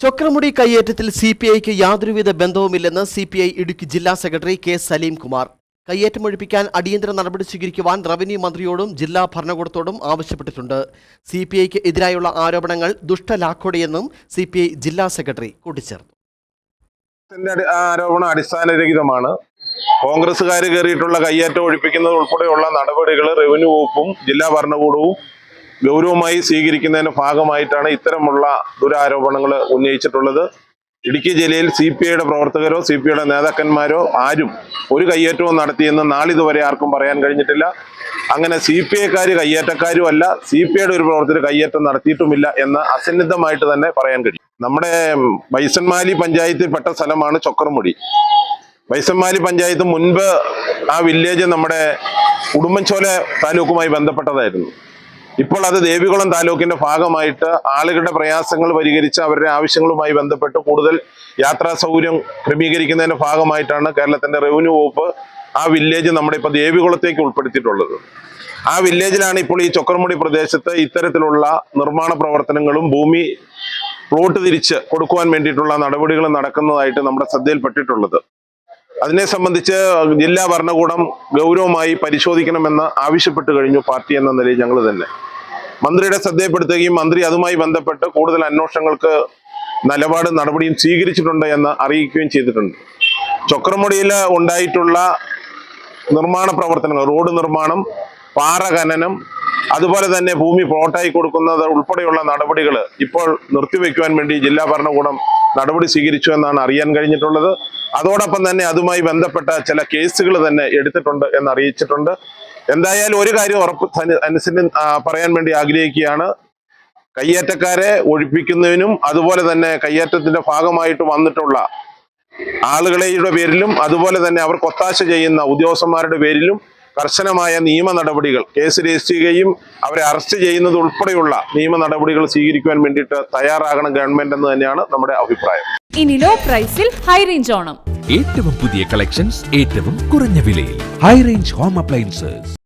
Chokramudi കയ്യേറ്റത്തിൽ C P ഐക്ക് യാതൊരുവിധ ബന്ധവുമില്ലെന്ന് സി പി ഐ ഇടുക്കി ജില്ലാ സെക്രട്ടറി കെ സലീം കുമാർ. കയ്യേറ്റം ഒഴിപ്പിക്കാൻ അടിയന്തര നടപടി സ്വീകരിക്കുവാൻ റവന്യൂ മന്ത്രിയോടും ജില്ലാ ഭരണകൂടത്തോടും ആവശ്യപ്പെട്ടിട്ടുണ്ട്. സി പി ഐക്ക് എതിരായുള്ള ആരോപണങ്ങൾ ദുഷ്ടലാക്കോടെയെന്നും സി പി ഐ ജില്ലാ സെക്രട്ടറി കൂട്ടിച്ചേർത്തു. ആരോപണം അടിസ്ഥാനരഹിതമാണ്. കോൺഗ്രസ്സുകാർ കയറിയിട്ടുള്ള കയ്യേറ്റം ഒഴിപ്പിക്കുന്നത് ഉൾപ്പെടെയുള്ള നടപടികൾ റവന്യൂ വകുപ്പും ജില്ലാ ഭരണകൂടവും ഗൗരവമായി സ്വീകരിക്കുന്നതിന്റെ ഭാഗമായിട്ടാണ് ഇത്തരമുള്ള ദുരാരോപണങ്ങൾ ഉന്നയിച്ചിട്ടുള്ളത്. ഇടുക്കി ജില്ലയിൽ സി പി ഐയുടെ പ്രവർത്തകരോ സി പി ഐയുടെ നേതാക്കന്മാരോ ആരും ഒരു കയ്യേറ്റവും നടത്തിയെന്ന് നാളിതുവരെ ആർക്കും പറയാൻ കഴിഞ്ഞിട്ടില്ല. അങ്ങനെ സി പി ഐക്കാർ കയ്യേറ്റക്കാരും അല്ല സി പി ഐയുടെ ഒരു പ്രവർത്തകർ കയ്യേറ്റം നടത്തിയിട്ടുമില്ല എന്ന് അസന്നിഗ്ധമായിട്ട് തന്നെ പറയാൻ കഴിയും. നമ്മുടെ ബൈസൺമാലി പഞ്ചായത്തിൽപ്പെട്ട സ്ഥലമാണ് ചൊക്രമുടി. ബൈസൺമാലി പഞ്ചായത്ത് മുൻപ് ആ വില്ലേജ് നമ്മുടെ ഉടുമ്പൻചോല താലൂക്കുമായി ബന്ധപ്പെട്ടതായിരുന്നു. ഇപ്പോൾ അത് ദേവികുളം താലൂക്കിന്റെ ഭാഗമായിട്ട് ആളുകളുടെ പ്രയാസങ്ങൾ പരിഹരിച്ച് അവരുടെ ആവശ്യങ്ങളുമായി ബന്ധപ്പെട്ട് കൂടുതൽ യാത്രാ സൗകര്യം ക്രമീകരിക്കുന്നതിന്റെ ഭാഗമായിട്ടാണ് കേരളത്തിന്റെ റവന്യൂ വകുപ്പ് ആ വില്ലേജ് നമ്മുടെ ഇപ്പോൾ ദേവികുളത്തേക്ക് ഉൾപ്പെടുത്തിയിട്ടുള്ളത്. ആ വില്ലേജിലാണ് ഇപ്പോൾ ഈ ചൊക്കർമുടി പ്രദേശത്ത് ഇത്തരത്തിലുള്ള നിർമ്മാണ പ്രവർത്തനങ്ങളും ഭൂമി പ്ലോട്ട് തിരിച്ച് കൊടുക്കുവാൻ വേണ്ടിയിട്ടുള്ള നടപടികൾ നടക്കുന്നതായിട്ട് നമ്മുടെ ശ്രദ്ധയിൽപ്പെട്ടിട്ടുള്ളത്. അതിനെ സംബന്ധിച്ച് ജില്ലാ ഭരണകൂടം ഗൗരവമായി പരിശോധിക്കണമെന്ന് ആവശ്യപ്പെട്ടു കഴിഞ്ഞു പാർട്ടി എന്ന നിലയിൽ ഞങ്ങൾ തന്നെ. മന്ത്രിയുടെ ശ്രദ്ധയപ്പെടുത്തുകയും മന്ത്രി അതുമായി ബന്ധപ്പെട്ട് കൂടുതൽ അന്വേഷണങ്ങൾക്ക് നിലപാട് നടപടിയും സ്വീകരിച്ചിട്ടുണ്ട് എന്ന് അറിയിക്കുകയും ചെയ്തിട്ടുണ്ട്. ചൊക്രമുടിയിൽ ഉണ്ടായിട്ടുള്ള നിർമ്മാണ പ്രവർത്തനങ്ങൾ റോഡ് നിർമ്മാണം പാറ ഖനനം അതുപോലെ തന്നെ ഭൂമി പ്ലോട്ടായി കൊടുക്കുന്നത് ഉൾപ്പെടെയുള്ള നടപടികൾ ഇപ്പോൾ നിർത്തിവെക്കുവാൻ വേണ്ടി ജില്ലാ ഭരണകൂടം നടപടി സ്വീകരിച്ചു എന്നാണ് അറിയാൻ കഴിഞ്ഞിട്ടുള്ളത്. അതോടൊപ്പം തന്നെ അതുമായി ബന്ധപ്പെട്ട ചില കേസുകൾ തന്നെ എടുത്തിട്ടുണ്ട് എന്ന് അറിയിച്ചിട്ടുണ്ട്. എന്തായാലും ഒരു കാര്യം ഉറപ്പ് അനുസിന് പറയാൻ വേണ്ടി ആഗ്രഹിക്കുകയാണ്. കയ്യേറ്റക്കാരെ ഒഴിപ്പിക്കുന്നതിനും അതുപോലെ തന്നെ കയ്യേറ്റത്തിന്റെ ഭാഗമായിട്ട് വന്നിട്ടുള്ള ആളുകളുടെ പേരിലും അതുപോലെ തന്നെ അവർ ഒത്താശ ചെയ്യുന്ന ഉദ്യോഗസ്ഥന്മാരുടെ പേരിലും കർശനമായ നിയമ നടപടികൾ കേസ് രജിസ്റ്റർ ചെയ്യുകയും അവരെ അറസ്റ്റ് ചെയ്യുന്നത് ഉൾപ്പെടെയുള്ള നിയമ നടപടികൾ സ്വീകരിക്കുവാൻ വേണ്ടിയിട്ട് തയ്യാറാകണം ഗവൺമെന്റ് എന്ന് തന്നെയാണ് നമ്മുടെ അഭിപ്രായം. ഇനി ലോ പ്രൈസിൽ ഹൈ റേഞ്ച് ഓണം. ഏറ്റവും പുതിയ കളക്ഷൻസ് ഏറ്റവും കുറഞ്ഞ വിലയിൽ. High range home appliances